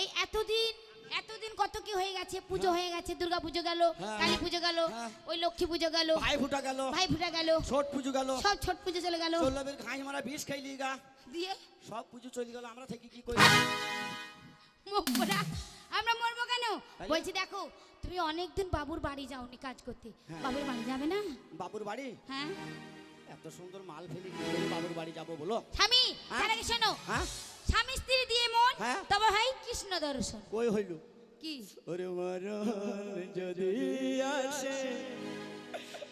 এই এতদিন এতদিন কত কি হয়ে গেছে? পুজো হয়ে। গেছে দুর্গা পুজো গেল হ্যাঁ। কালী পুজো গেল হ্যাঁ। ওই লক্ষ্মী পুজো গেল ভাই ফুটা গেল ভাই ফুটা গেল ছোট পুজো গেল সব ছট পুজো চলে গেল। চল্লবের ঘাস মারা বিষ খাইলি গা। দিয়ে? সব পুজো চলে গেল আমরা থেকে কি করি? মুখ পোড়া। আমরা মরবো কেন? বলছি দেখো তুমি অনেকদিন বাবুর বাড়ি যাওনি কাজ করতে। হ্যাঁ। বাবুর বাড়ি যাবে না? বাবুর বাড়ি? হ্যাঁ। এত সুন্দর মাল ফেলি বাবুর বাড়ি যাব বলো? স্বামী হ্যাঁ? তার আগে শোনো। হ্যাঁ? স্বামী স্ত্রী দিয়ে মন হ্যাঁ। তবে হয় কৃষ্ণ দর্শন। কই হইল? কি? ওরে মরণ যদি আসে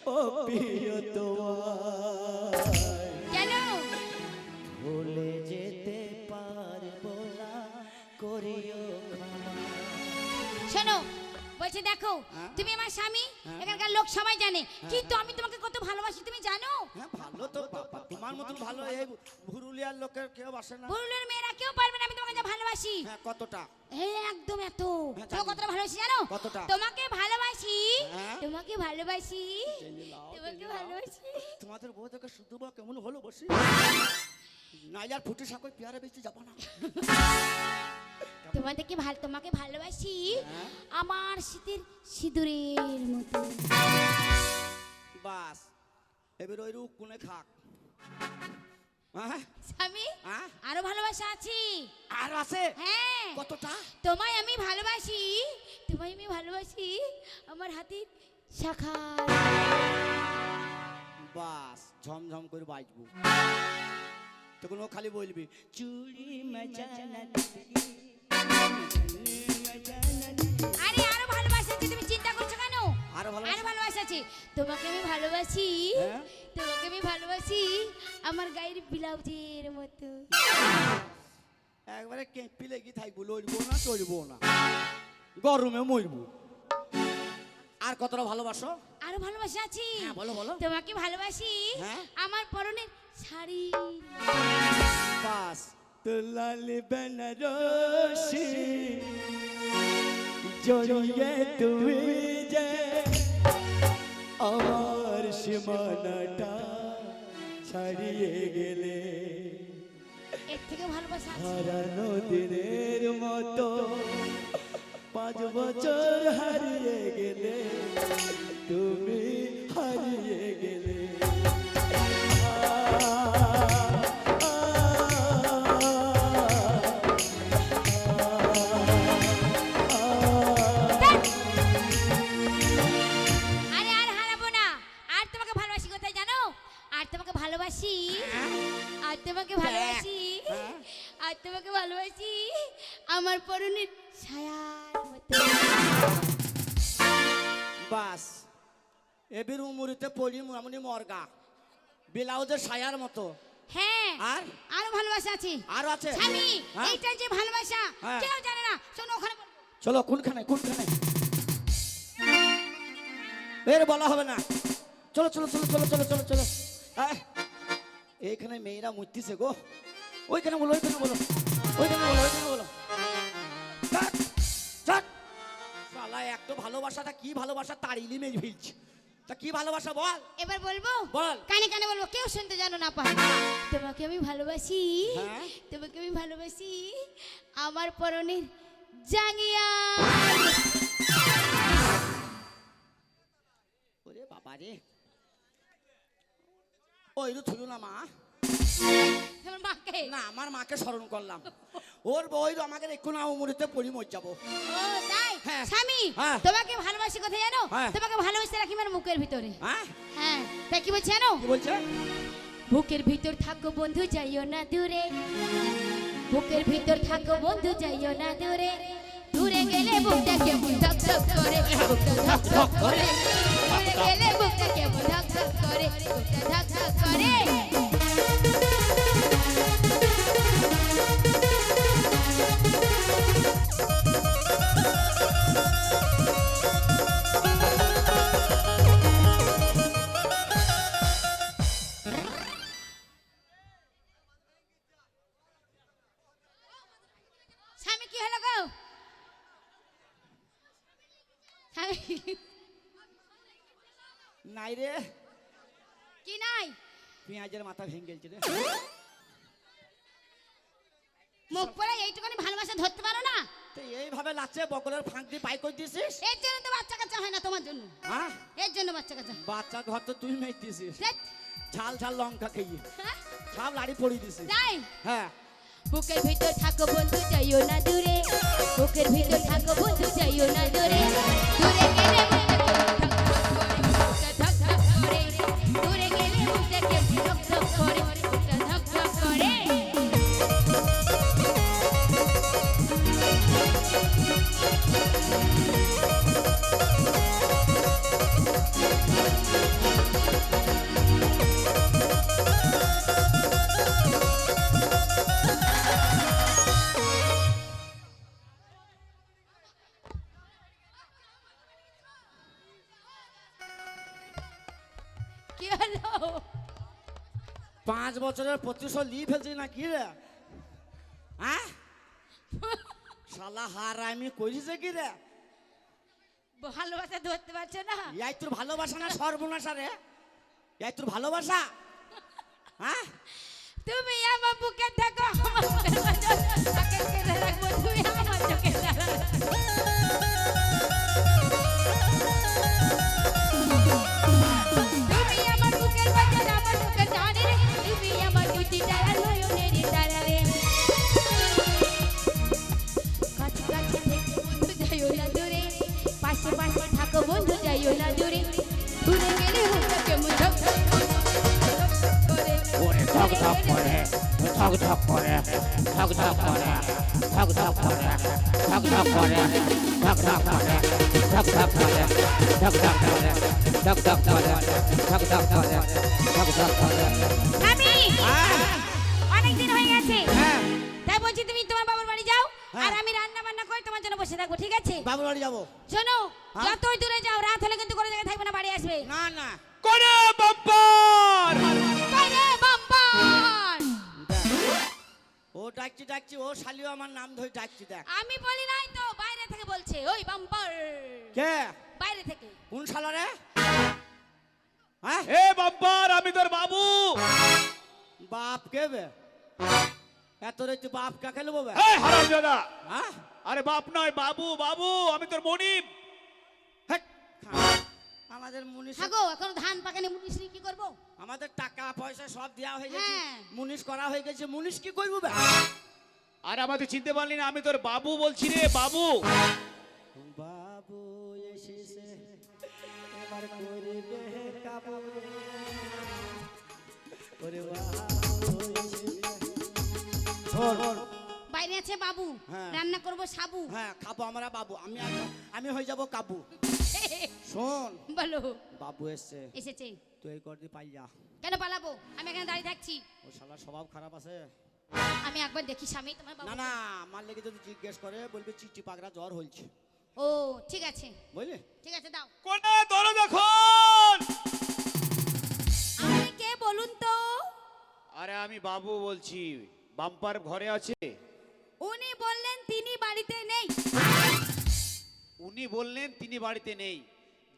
ও প্রিয় তোমার কেন? ভুলে যেতে পারব না করিও শোনো বলছে দেখো হ্যাঁ? তুমি আমার স্বামী হ্যাঁ। এখানকার লোক সবাই জানে। কিন্তু আমি তোমাকে কত ভালোবাসি তুমি জানো? হ্যাঁ ভালো তো তোমার মতন ভালো এই ভুরুলিয়ার লোকের কেউ আসে না। বুড়ুলের মেয়েরা কেউ পারবে না আমি তোমাকে ভালোবাসি। হ্যাঁ কতটা? এই একদম এত। হ্যাঁ, তোমাকে কতটা ভালোবাসি জানো? কতটা? তোমাকে ভালোবাসি। হ্যাঁ? তোমাকে ভালোবাসি। তোমাকে ভালোবাসি। তোমাদের বউ দেখে শুধু বা কেমন হলো বসে? নাইলার ফুটে সাকর পেয়ারা বেশি যাব না। তোমাদেরকে ভালো তোমাকে ভালোবাসি হ্যাঁ? আমার শীতের সিঁদুরের মতো। বাস এবার ওই রূপ কোনে খাক? হ্যাঁ স্বামী? আরও ভালোবাসা আছে? আর আছে? হ্যাঁ। কতটা? তোমায় আমি ভালোবাসি তোমায় আমি ভালোবাসি আমার হাতের শাখা। বাস ঝমঝম করে বাজবো। তখন ও খালি বলবি চুড়ি মজানা আরে আরও ভালোবাসা তুমি চিন্তা করছ কেন? আরও ভালো আরও ভালোবাসা আছে। তোমাকে আমি ভালোবাসি হ্যাঁ? তোমাকে আমি ভালোবাসি আমার গায়ের ব্লাউজের মতো। একবারে কেঁপি লেগে থাকব লড়বো না চড়বো না। গরমে মরবো। আর কতটা ভালোবাসো? আরও ভালোবাসা আছে? হ্যাঁ বলো বলো। তোমাকে ভালোবাসি হ্যাঁ? আমার পরনের শাড়ি। পাস তুলালি বেনারসি জড়িয়ে তুমি যে আমার সীমানাটা ছাড়িয়ে গেলে হারানো দিনের মতো পাঁচ বছর হারিয়ে গেলে তুমি হারিয়ে গেলে। এবির উমুরিতে পড়ি মোটামুটি মর্গা। ব্লাউজের সায়ার মতো। হ্যাঁ আর? আরও ভালোবাসা আছে। আরও আছে? স্বামী হ্যাঁ? এইটা যে ভালোবাসা হ্যাঁ। কেউ জানে না। শোনো ওখানে চলো কোনখানে কোনখানে? এর বলা হবে না। চলো চলো চলো চলো চলো চলো চলো। এইখানে মেয়েরা মুতিছে গো। ওইখানে বলো ওইখানে বলো। ওইখানে বলো ওইখানে বলো। শালা এক ভালোবাসাটা কি ভালোবাসা? তাড়িলি মেয়ে ফেলছি। তা কি ভালোবাসা বল? এবার বলব? বল। কানে কানে বলব কেউ শুনতে জানো না পায় তোমাকে আমি ভালোবাসি হ্যাঁ? তোমাকে আমি ভালোবাসি আমার পরনের জাঙ্গিয়া। ওরে বাবা রে। ওই রু থুলু না মা। আমার মাকে? না আমার মাকে স্মরণ করলাম। ওর বই আমাকে একটু না উমরিতে পড়ি মর যাব। ও তাই? হ্যাঁ। স্বামী হ্যাঁ। তোমাকে ভালোবাসি কোথায় জানো? হ্যাঁ। তোমাকে ভালোবাসি রাখি আমার মুখের ভিতরে। হ্যাঁ। হ্যাঁ। তাই কি বলছি জানো? কি বলছে? বুকের ভিতর থাকো বন্ধু যাইও না দূরে। বুকের ভিতর থাকো বন্ধু যাইও না দূরে। দূরে গেলে বুকটা কেমন ধক ধক করে? বুকটা ধক ধক করে। দূরে গেলে বুকটা কেমন ধক ধক করে? বুকটা ধক ধক করে। নাই রে। কি নাই? পেঁয়াজের মাথা ভেঙে গেছে রে। মুখ পড়ে এইটুখানি ভালোবাসা ধরতে পারো না? ভাবে লাগছে বগলের ফাঁক দিয়ে পাই করে দিছিস এর জন্য তো বাচ্চা কাচ্চা হয় না তোমার জন্য। হ্যাঁ? এর জন্য বাচ্চা কাচ্চা বাচ্চা ঘর তো তুই মেয়ে দিছিস ঝাল ঝাল লঙ্কা খেয়ে। হ্যাঁ? সব লাড়ি পড়িয়ে দিছিস তাই? হ্যাঁ। বুকের ভিতর থাকো বন্ধু যাইও না দূরে। বুকের ভিতর থাকো বন্ধু যাইও না দূরে। দূরে গেলে Hello. পাঁচ বছরের প্রতিশোধ নিয়ে ফেলছি না কি রে? হ্যাঁ শালা হার আমি করিছে কি রে? ভালোবাসা ধরতে পারছ না? ইয়াই তোর ভালোবাসা না সর্বনাশা রে? ইয়াই তোর ভালোবাসা? হ্যাঁ তুমি আমার বুকে থাকো তাকে কেড়ে রাখব তুমি আমার চোখে তারা ধক ধক করে ধক ধক করে ধক ধক করে ধক ধক করে ধক ধক করে ধক ধক করে ধক ধক করে ধক ধক করে ধক ধক করে ধক ধক করে ধক ধক করে আমি? অনেক দিন হয়ে গেছে। হ্যাঁ। তাই বলছি তুমি তোমার বাবার বাড়ি যাও হ্যাঁ। আর আমি রান্না বান্না করে তোমার জন্য বসে থাকব ঠিক আছে? বাবুর বাড়ি যাব। শোনো হ্যাঁ। যতই দূরে যাও রাত হলে কিন্তু কোনো জায়গায় থাকবে না বাড়ি আসবে। না না। করে বাম্পার। কই রে বাম্পার। ও ডাকছি ডাকছি ও শালিও আমার নাম ধরে ডাকছি দেখ। আমি বলি নাই তো বাইরে থেকে বলছে ওই বাম্পার। কে? বাইরে থেকে। কোন শালা রে? হ্যাঁ? এ বাম্পার আমি তোর বাবু। বাপ কে বে? এত রেতে বাপ কাকে নেব বে? এই হারাম দাদা হ্যাঁ? আরে বাপ নয় বাবু বাবু আমি তোর মনিব। আমাদের মুনিশ থাকো এখন ধান পাকানি মুনিশরি কি করব? আমাদের টাকা পয়সা সব দেওয়া হয়ে গেছে। হ্যাঁ। মুনিশ করা হয়ে গেছে মুনিশ কি করব বে? আরে আমাকে চিনতে পারলি না আমি তোর বাবু বলছি রে বাবু। বাবু এসেছে এবার করবে কাবু। ওরে বাবু এসেছে। বাইরে আছে বাবু হ্যাঁ। রান্না করব সাবু। হ্যাঁ খাব আমরা বাবু আমি আমি হয়ে যাব কাবু। শোন। বলো। বাবু এসছে। এসেছে। তুই এই করদি পাই যা। কেন পালাবো? আমি এখানে দাঁড়িয়ে থাকছি। ও শালা স্বভাব খারাপ আছে। আমি একবার দেখি স্বামী তোমার বাবু। না না আমার লেগে যদি জিজ্ঞেস করে বলবে চিঠি পাগড়া জ্বর হয়েছে ও ঠিক আছে। বুঝলি? ঠিক আছে দাও। কোনে দরজা খোল আপনি কে বলুন তো? আরে আমি বাবু বলছি। বাম্পার ঘরে আছে। উনি বললেন তিনি বাড়িতে নেই। উনি বললেন তিনি বাড়িতে নেই।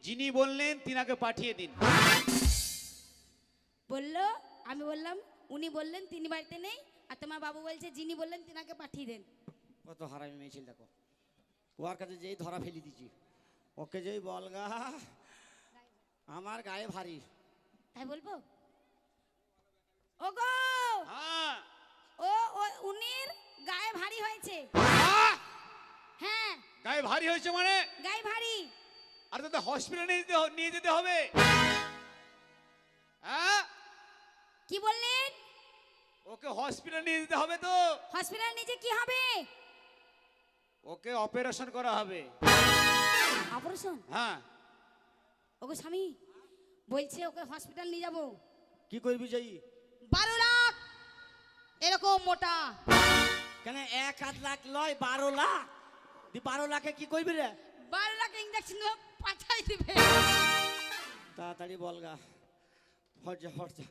যিনি বললেন তিনাকে পাঠিয়ে দিন। বলল আমি বললাম উনি বললেন তিনি বাড়িতে নেই আর তোমার বাবু বলছে যিনি বললেন তিনাকে পাঠিয়ে দেন। কত হারামি মেয়েছিল দেখো। ওর কাছে যেই ধরা ফেলি দিছি ওকে যেই বলগা আমার গায়ে ভারী। তাই বলব? ওগো! হ্যাঁ। ও ও উনির গায়ে ভারী হয়েছে। হ্যাঁ। গায়ে ভারী হয়েছে মানে? গায়ে ভারী। আর তো হসপিটালে নিয়ে যেতে নিয়ে যেতে হবে। হ্যাঁ? কি বললেন? ওকে হসপিটালে নিয়ে যেতে হবে তো। হসপিটাল নিচে কি হবে? ওকে অপারেশন করা হবে। অপারেশন হ্যাঁ। ওকে স্বামী বলছে ওকে হসপিটাল নিয়ে যাব। কি করবি যাই বারো লাখ! এরকম মোটা। কেন এক আধ লাখ লয় বারো লাখ? দি বারো লাখে কি করবি রে? বারো লাখ ইঞ্জেকশন পাঠাই দিবে। তাড়াতাড়ি বলগা হরজা হরজা